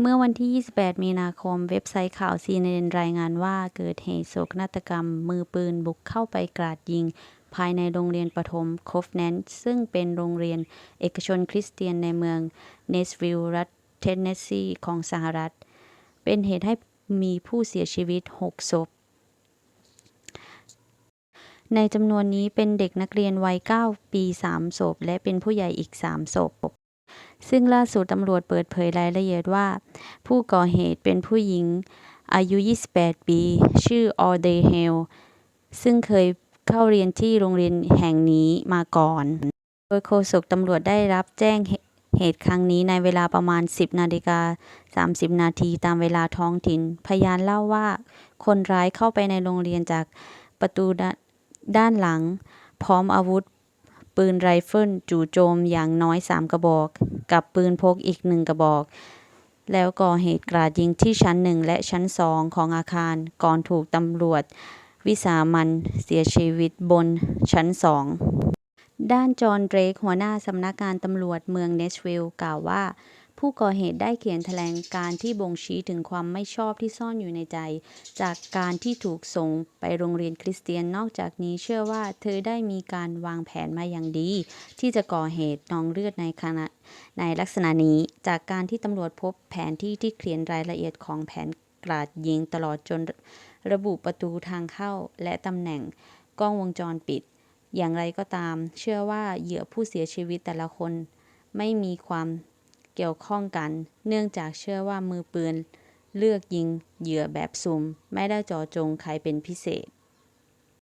เมื่อวันที่ 28 มีนาคม เว็บไซต์ข่าว CNN รายงานว่าเกิดเหตุโศกนาฏกรรม มือปืนบุกเข้าไปกราดยิง ภายในโรงเรียนประถม Covenant ซึ่งเป็นโรงเรียนเอกชนคริสเตียนในเมืองเนสวิลล์รัฐเทนเนสซีของสหรัฐ เป็นเหตุให้มีผู้เสียชีวิต 6 ศพ ในจำนวนนี้เป็นเด็กนักเรียนวัย 9 ปี 3 ศพ และเป็นผู้ใหญ่อีก 3 ศพ ซึ่งล่าสุดตำรวจเปิดเผยรายละเอียดว่า ผู้ก่อเหตุเป็นผู้หญิงอายุ 28 ปี ชื่อออเดเฮล ซึ่งเคยเข้าเรียนที่โรงเรียนแห่งนี้มาก่อน โดยโฆษกตำรวจได้รับแจ้งเหตุครั้งนี้ในเวลาประมาณ 10 นาฬิกา 30 นาทีตามเวลาท้องถิ่น พยานเล่าว่า คนร้ายเข้าไปในโรงเรียนจากประตูด้านหลัง พร้อมอาวุธ ปืนไรเฟิลจู่โจมอย่างน้อย 3 กระบอก กับปืนพกอีกหนึ่งกระบอก แล้วก่อเหตุกราดยิงที่ชั้นหนึ่งและชั้นสองของอาคารก่อนถูกตำรวจ วิสามันเสียชีวิตบนชั้นสองด้านจอห์นเดรกหัวหน้าสำนักงานตำรวจเมืองเนชวิลล์กล่าวว่า ผู้ก่อเหตุได้เขียนแถลงการที่บ่งชี้ถึงความไม่ชอบที่ซ่อนอยู่ในใจ จากการที่ถูกส่งไปโรงเรียนคริสเตียนนอกจากนี้เชื่อว่าเธอได้มีการวางแผนมาอย่างดี ที่จะก่อเหตุนองเลือดในขณะในลักษณะนี้ จากการที่ตำรวจพบแผนที่ที่เขียนรายละเอียดของแผนกราดยิงตลอดจนระบุประตูทางเข้าและตำแหน่งกล้องวงจรปิด อย่างไรก็ตาม เชื่อว่าเหยื่อผู้เสียชีวิตแต่ละคน ไม่มีความ เกี่ยวข้องกัน เนื่องจากเชื่อว่ามือปืนเลือกยิงเหยื่อแบบสุ่ม ไม่ได้เจาะจงใครเป็นพิเศษ